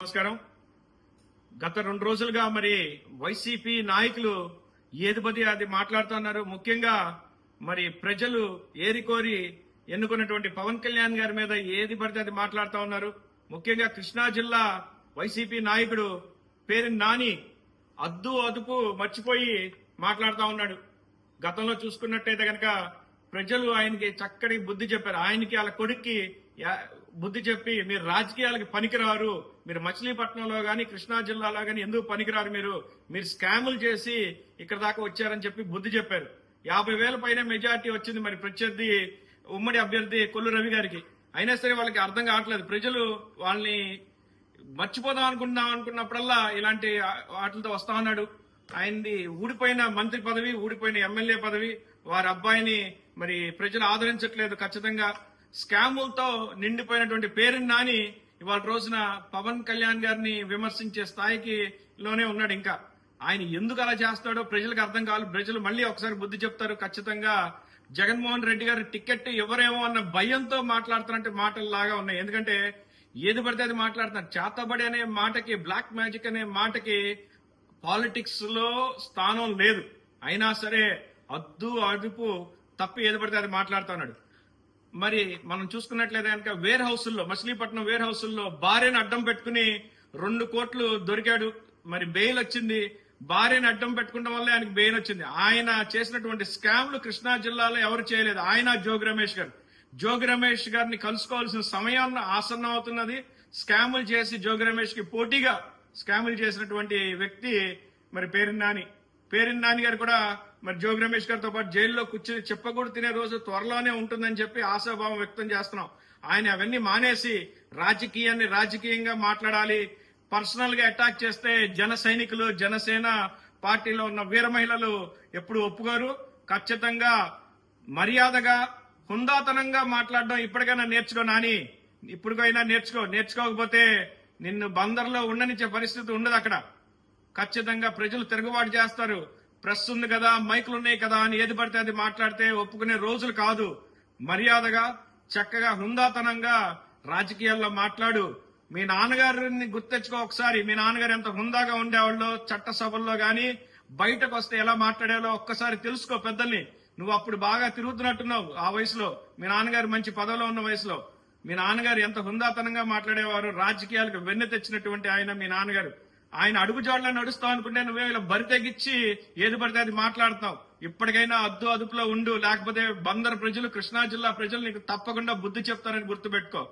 నమస్కారం. గత రెండు రోజులుగా మరి వైసీపీ నాయకులు ఏది పది అది మాట్లాడుతున్నారు ముఖ్యంగా మరి ప్రజలు ఏరి కోరి ఎన్నుకున్నటువంటి పవన్ కళ్యాణ్ గారి మీద ఏది పడితే అది మాట్లాడుతూ ఉన్నారు. ముఖ్యంగా కృష్ణా జిల్లా వైసీపీ నాయకుడు పేరు నాని అద్దు అదుపు మర్చిపోయి మాట్లాడుతూ ఉన్నాడు. గతంలో చూసుకున్నట్టయితే కనుక ప్రజలు ఆయనకి చక్కటి బుద్ధి చెప్పారు. ఆయనకి వాళ్ళ కొడుక్కి బుద్ధి చెప్పి మీరు రాజకీయాలకి పనికిరారు మీరు మచిలీపట్నంలో గాని కృష్ణా జిల్లాలో గాని ఎందుకు పనికిరారు మీరు? మీరు స్కాములు చేసి ఇక్కడ దాకా వచ్చారని చెప్పి బుద్ధి చెప్పారు. యాభై వేల పైన మెజార్టీ వచ్చింది మరి ప్రత్యర్థి ఉమ్మడి అభ్యర్థి కొల్లు రవి గారికి. అయినా సరే వాళ్ళకి అర్థం కావట్లేదు. ప్రజలు వాళ్ళని మర్చిపోదాం అనుకున్నాం అనుకున్నప్పుడల్లా ఇలాంటి వాటితో వస్తా ఉన్నాడు. ఆయనది ఊడిపోయిన మంత్రి పదవి ఊడిపోయిన ఎమ్మెల్యే పదవి. వారి అబ్బాయిని మరి ప్రజలు ఆదరించట్లేదు ఖచ్చితంగా. స్కాములతో నిండిపోయినటువంటి పేరుని నాని ఇవాళ రోజున పవన్ కళ్యాణ్ గారిని విమర్శించే స్థాయికి లోనే ఉన్నాడు ఇంకా. ఆయన ఎందుకు అలా చేస్తాడో ప్రజలకు అర్థం కావాలి. ప్రజలు మళ్ళీ ఒకసారి బుద్ధి చెప్తారు. ఖచ్చితంగా జగన్మోహన్ రెడ్డి గారి టికెట్ ఎవరేమో అన్న భయంతో మాట్లాడుతున్నట్టు మాటలు లాగా ఉన్నాయి. ఎందుకంటే ఏది పడితే అది మాట్లాడుతున్నారు. చేతబడి అనే మాటకి బ్లాక్ మ్యాజిక్ అనే మాటకి పాలిటిక్స్లో స్థానం లేదు. అయినా సరే అద్దు అదుపు తప్పి ఏది పడితే అది మాట్లాడుతున్నాడు. మరి మనం చూసుకున్నట్లయితే కనుక వేర్ హౌసుల్లో మచిలీపట్నం వేర్ హౌసుల్లో భార్యను అడ్డం పెట్టుకుని రెండు కోట్లు దొరికాడు. మరి బెయిల్ వచ్చింది. భార్యను అడ్డం పెట్టుకోవడం వల్లే ఆయనకు బెయిల్ వచ్చింది. ఆయన చేసినటువంటి స్కామ్లు కృష్ణా జిల్లాలో ఎవరు చేయలేదు. ఆయన జోగి రమేష్ గారు. జోగి రమేష్ గారిని కలుసుకోవాల్సిన సమయం ఆసన్నం అవుతున్నది. స్కాములు చేసి జోగి రమేష్కి పోటీగా స్కాములు చేసినటువంటి వ్యక్తి మరి పేరు నాని. పేరిన్ నాన్నగారు కూడా మరి జోగి రమేష్ గారితో పాటు జైల్లో కూర్చుని చెప్పకూడదు తినే రోజు త్వరలోనే ఉంటుందని చెప్పి ఆశాభావం వ్యక్తం చేస్తున్నాం. ఆయన అవన్నీ మానేసి రాజకీయాన్ని రాజకీయంగా మాట్లాడాలి. పర్సనల్గా అటాక్ చేస్తే జన సైనికులు జనసేన పార్టీలో ఉన్న వీర మహిళలు ఎప్పుడు ఒప్పుకోరు. ఖచ్చితంగా మర్యాదగా హుందాతనంగా మాట్లాడడం ఇప్పటికైనా నేర్చుకో నాని. ఇప్పటికైనా నేర్చుకో. నేర్చుకోకపోతే నిన్ను బందర్లో ఉండనిచ్చే పరిస్థితి ఉండదు అక్కడ. ఖచ్చితంగా ప్రజలు తిరుగుబాటు చేస్తారు. ప్రెస్ ఉంది కదా మైకులు ఉన్నాయి కదా అని ఏది పడితే అది మాట్లాడితే ఒప్పుకునే రోజులు కాదు. మర్యాదగా చక్కగా హుందాతనంగా రాజకీయాల్లో మాట్లాడు. మీ నాన్నగారిని గుర్తెచ్చుకో ఒకసారి. మీ నాన్నగారు ఎంత హుందాగా ఉండేవాళ్ళు చట్టసభల్లో గాని బయటకు వస్తే ఎలా మాట్లాడాలో ఒక్కసారి తెలుసుకో పెద్దల్ని. నువ్వు అప్పుడు బాగా తిరుగుతున్నట్టున్నావు ఆ వయసులో. మీ నాన్నగారు మంచి పదవిలో ఉన్న వయసులో. మీ నాన్నగారు ఎంత హుందాతనంగా మాట్లాడేవారు రాజకీయాలకు వెన్నె తెచ్చినటువంటి ఆయన మీ నాన్నగారు. ఆయన అడుగుజాడలో నడుస్తావు అనుకుంటే నువ్వే ఇలా బరి తెగించి ఏది పడితే అది మాట్లాడుతావు. ఇప్పటికైనా అద్దు అదుపులో ఉండు. లేకపోతే బందర్ ప్రజలు కృష్ణా జిల్లా ప్రజలు నీకు తప్పకుండా బుద్ధి చెప్తారని గుర్తుపెట్టుకో.